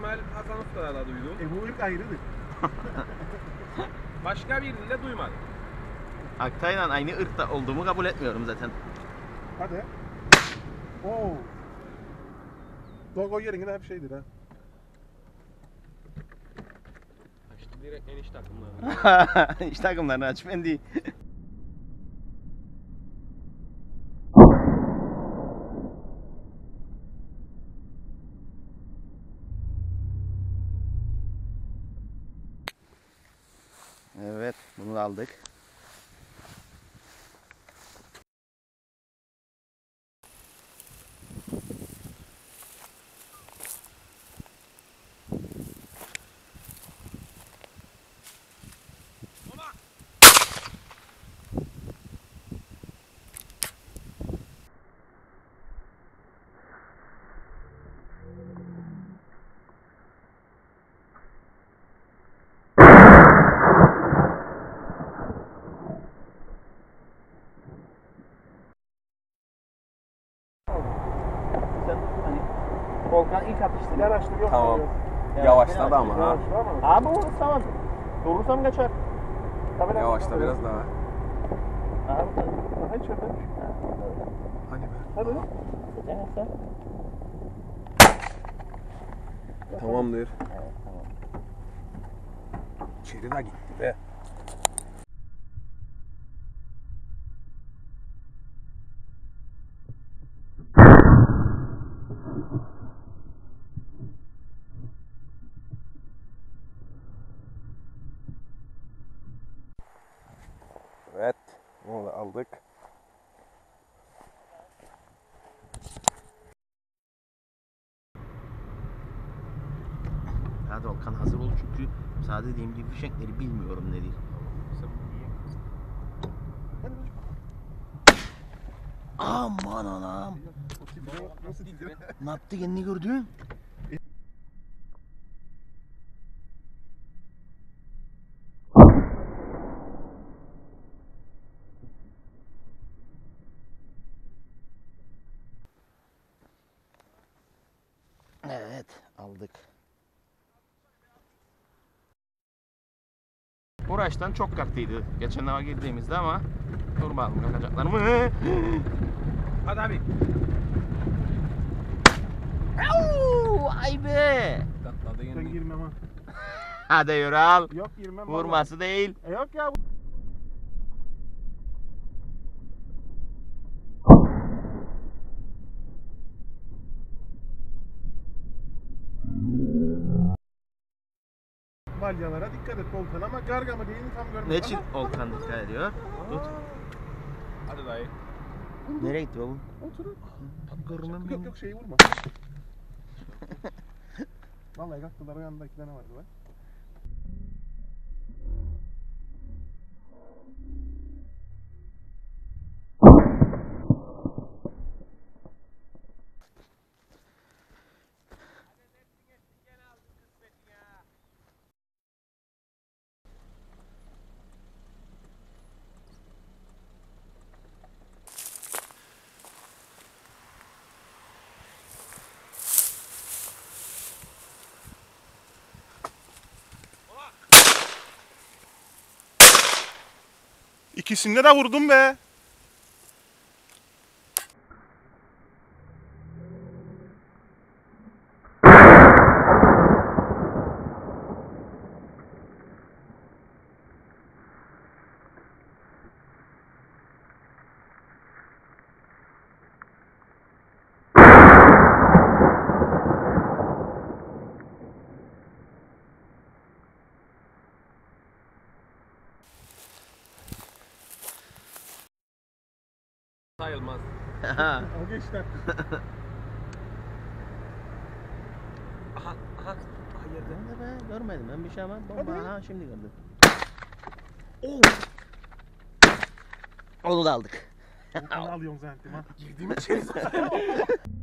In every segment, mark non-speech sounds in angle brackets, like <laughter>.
ihtimal Hasan Usta'da da duydum. E bu ayrıdır. <laughs> Başka birini de duymadım. Aktay'la aynı ırkta olduğumu kabul etmiyorum zaten. Hadi. Oo. Dogo yerine hep şeydir ha. <laughs> İşte direkt eniş takımları. İş takımlarını aç ben değil. Aldık. Sen hani Volkan atıştı. Yanaştırıyor. Tamam. Evet, Yavaşladı ama ha. Abi tamam. Durursam kaçar. Tabii lan, Yavaşla biraz daha. Abi Daha içeride. Hadi be. Hadi. sen. Tamamdır. İçeri de gitti be. Evet. Onu da aldık. Hadi Volkan hazır ol çünkü sadece dediğim gibi fişekleri bilmiyorum ne değil. Aman anam. Ne yaptı kendini gördün? Evet aldık. Uğraştan çok katlıydı geçen defa girdiğimizde ama dur bakalım kalkacaklar mı? Hadi abi. Ay be! Yine. girmem ha. Hadi yürü al. Yok girmem. vallahi. Vurması değil. E yok ya. Balyalara dikkat et Volkan ama garga mı değil mi tam görmedim Ne için Volkan dikkat ediyor? Tut. Hadi dayı. Nereye gitti oğlum? Oturun. Görmem Yok yok şeyi vurma. <laughs> Vallahi kalktılar o yanında iki tane vardı bak. İkisinde de vurdum be. Sayılmaz. O geçti. Aha aha. Hayır. Ben de be görmedim ben bir şey ama bomba Hadi. ha şimdi gördüm. Onu da aldık. Volkan'ı <laughs> alıyorsun zaten ha. Girdiğim içeri zaten. <laughs>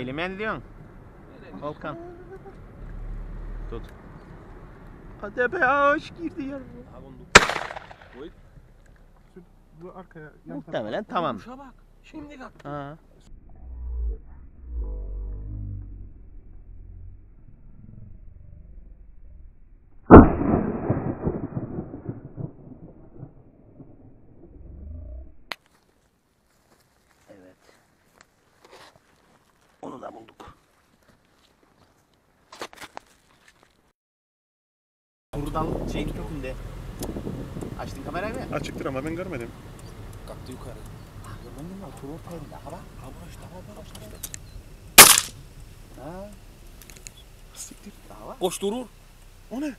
Elime diyorsun. Volkan. Tut. Hadi be ağaç girdi. Şu, bu. Muhtemelen tamam. Kuşa bak. Şimdi kalk. Şeyin kökünde. Açtın kamerayı mı? Açıktır ama ben görmedim. Kalktı yukarı. Görmedin mi? Otur ortaya daha bak. Ha burası tamam burası. Ha. Siktir. Daha var. Koş durur. O ne?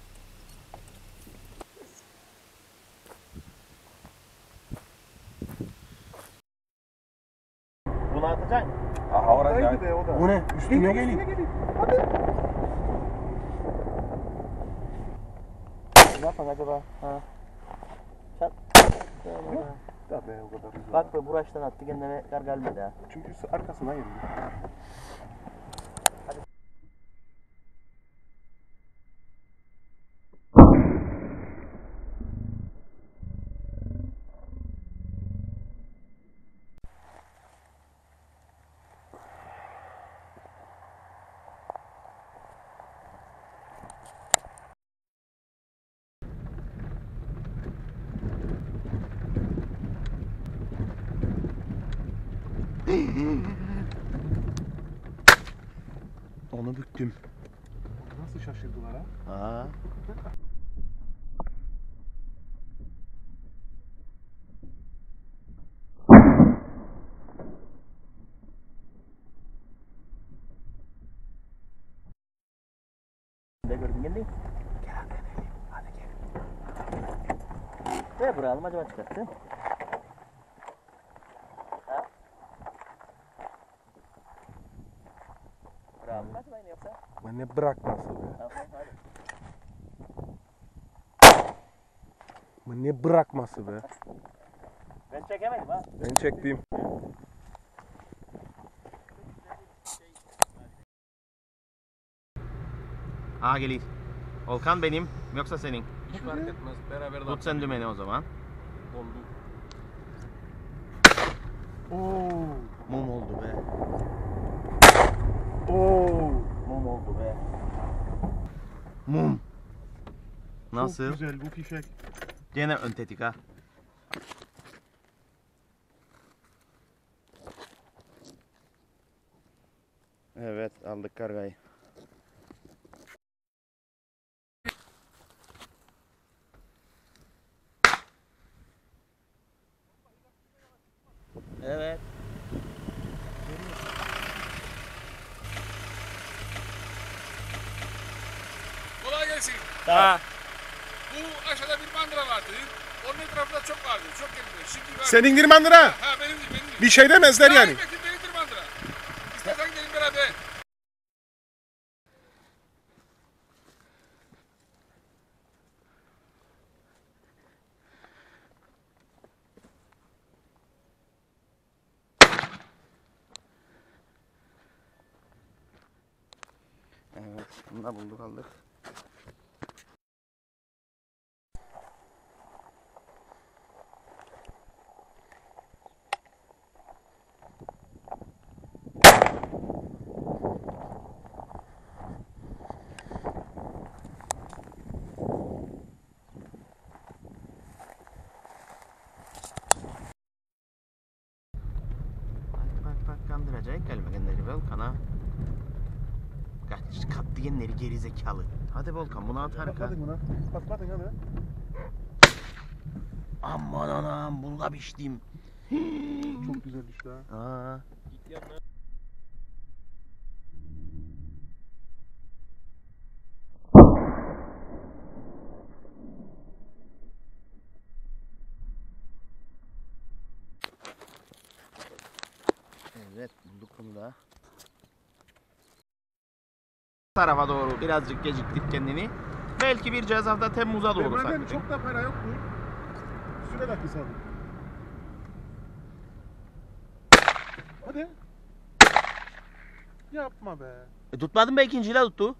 Bunu atacaksın. Aha Oradaydı be o da. Bu ne? Üstüne gelin. Ne yapan acaba? Ha. Çat. Be o kadar. Bak be buraçtan attı kendine kar gelmedi ha. Çünkü arkasına geldi. Onu büktüm. Nasıl şaşırdılar ha? Ha. Ne gördün geldi? Gel deneyelim. Hadi gel. Ne buraya acaba çıkarttı? Ha? Buraya yoksa? Ben ne bırakması be. Tamam hadi. Ben ne bırakması be. Ben çekemedim ha. Ben çektiğim. Aa geliyor. Volkan benim yoksa senin. Hiç fark etmez. Beraber Tut sen dümeni o zaman. Kondu. Oo. Mum oldu be. Oo. Mum oldu be. Mum. Nasıl? Çok güzel bu fişek. Gene öntetik ha. Evet aldık kargayı. Evet. Gelsin. Ha. Bu aşağıda bir mandıra vardı. Onun etrafında çok vardı. Çok geldi. Şimdi var. Senindir mandıra. Ha benim değil benim değil. Bir şey demezler yani. Bekir benimdir mandıra. İstersen gelin beraber. Evet, bunu da bulduk aldık. Bak bak kandıracak gelmeyenleri Volkan'a. Kaç kat diyenleri geri zekalı. Hadi Volkan bunu atar kan. Patladın buna. Patladın hadi. Aman anam bunu da biçtim. Çok güzel düştü ha. Aa. Git yanına. Evet bulduk bunu da. Tarafa doğru birazcık geciktik kendini. Belki bir cezafta Temmuz'a doğru Emre'den saklayacak. çok da para yok mu? Süre de kısaldı. Hadi. Yapma be. E, tutmadın be ikinciyle tuttu.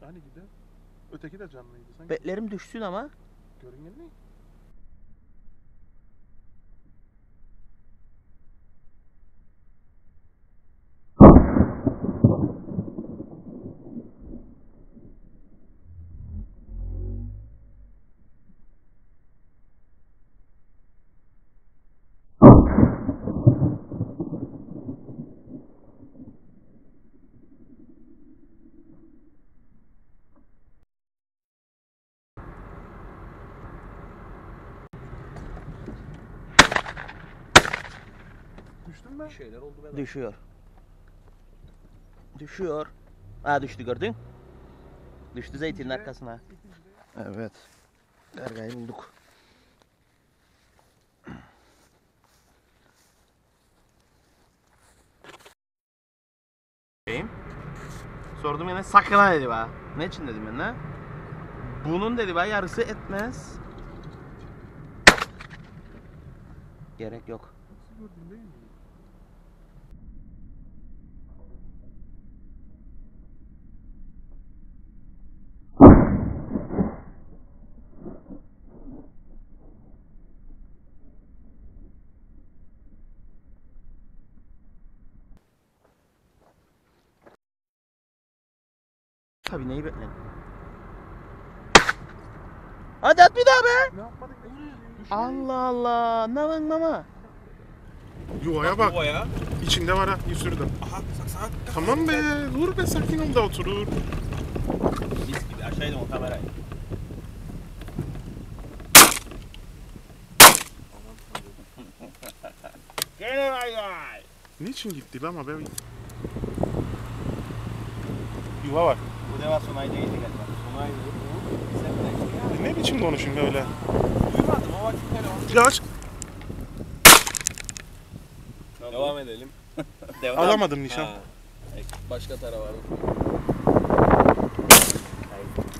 Hani gider. Öteki de canlıydı sanki. Betlerim düşsün ama. Görüngen ne? Bir şeyler oldu be. Düşüyor. Düşüyor. Ha düştü gördün. Düştü zeytinin arkasına. Evet. Gargayı bulduk. Şeyim. Sordum yine sakın ha dedi bana. Ne için dedim ben ne? Bunun dedi bana yarısı etmez. Gerek yok. Gördün değil mi? Tabii neyi bekleyin. Hadi at bir daha be. Ne yapmadın be? Allah Allah. Ne var ne var? Yuvaya bak. Bu ya. İçinde var ha. Yüzürdüm. Aha saksan. Tamam be. Dur be sakin ol da oturur. Mis gibi aşağıya o kamerayı. <laughs> Gene vay vay. Niçin gitti lan be? Yuva var. Bu deva sonayda yedi galiba. Sonaydı. Sen de. E ne biçim konuşun böyle? Duymadım o vakit telefon. İlaç. Devam edelim. <laughs> Alamadım nişan. Ha. Başka tarafa var.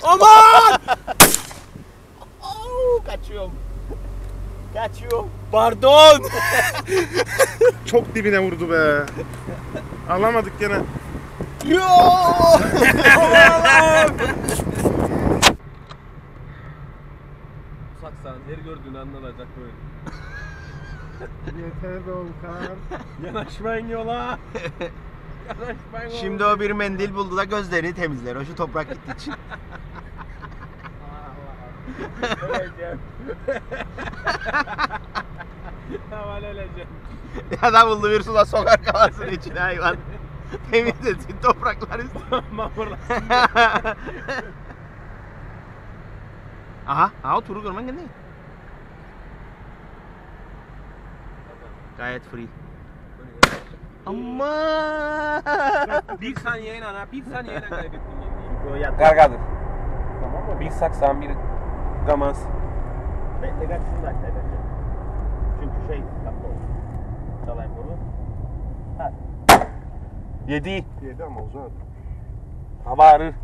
Aman! <laughs> Oo, kaçıyorum. Kaçıyorum. Pardon. <laughs> Çok dibine vurdu be. Alamadık gene. Saksan her gördüğünü anlanacak böyle. Yeter Volkan. Yanaşmayın yola. Yanaşmayın Şimdi o bir mendil buldu da gözlerini temizler. O şu toprak gittiği için. Öleceğim. <laughs> Aman öleceğim. ya da buldu bir suda sokar kafasının içine hayvan. <laughs> Temizlesin topraklar üstüne. Mamurlasın. <laughs> <laughs> Aha, aha turu görmen geldi. Gayet free. Ama bir saniyeyle ha, bir saniyeyle kaybettim. Gargadır. Bir saksan bir gamaz. Bekle kaçsın da bence. Çünkü şey kapı oldu. Çalayım bunu. Yedi. Yedi ama uzar. Ağrır.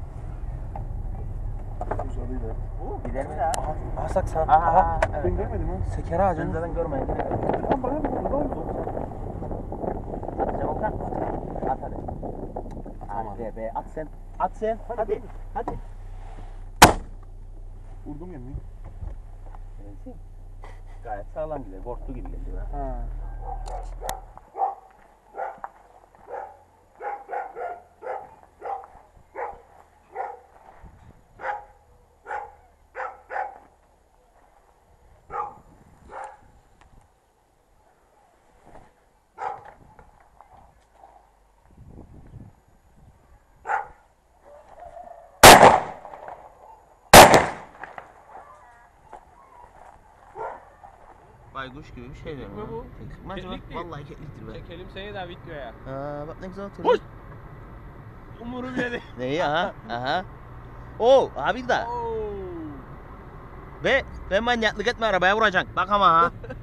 Uzadıydı. Gider mi daha? Aha saksan. Aha. Ben Evet. görmedim ha. Seker Ben ağacını. zaten görmedim. Lan bana mı vurdu lan? At sen Okan. At hadi. Hadi be at sen. At sen. Hadi. Hadi. Vurdum yemeği. Gayet sağlam gidiyor. Korktu gibi geliyor. ha. Baykuş gibi bir şey mi bu? Teknik mi acaba? Keklik değil. Vallahi kekliktir be. Çekelim seni de videoya. Aa bak ne güzel oturdu. Hoş. Umurum yedi. <laughs> Neyi aha? Aha. Oo abi de. Oo. Ve ve manyaklık etme arabaya vuracaksın. Bak ama ha. <laughs>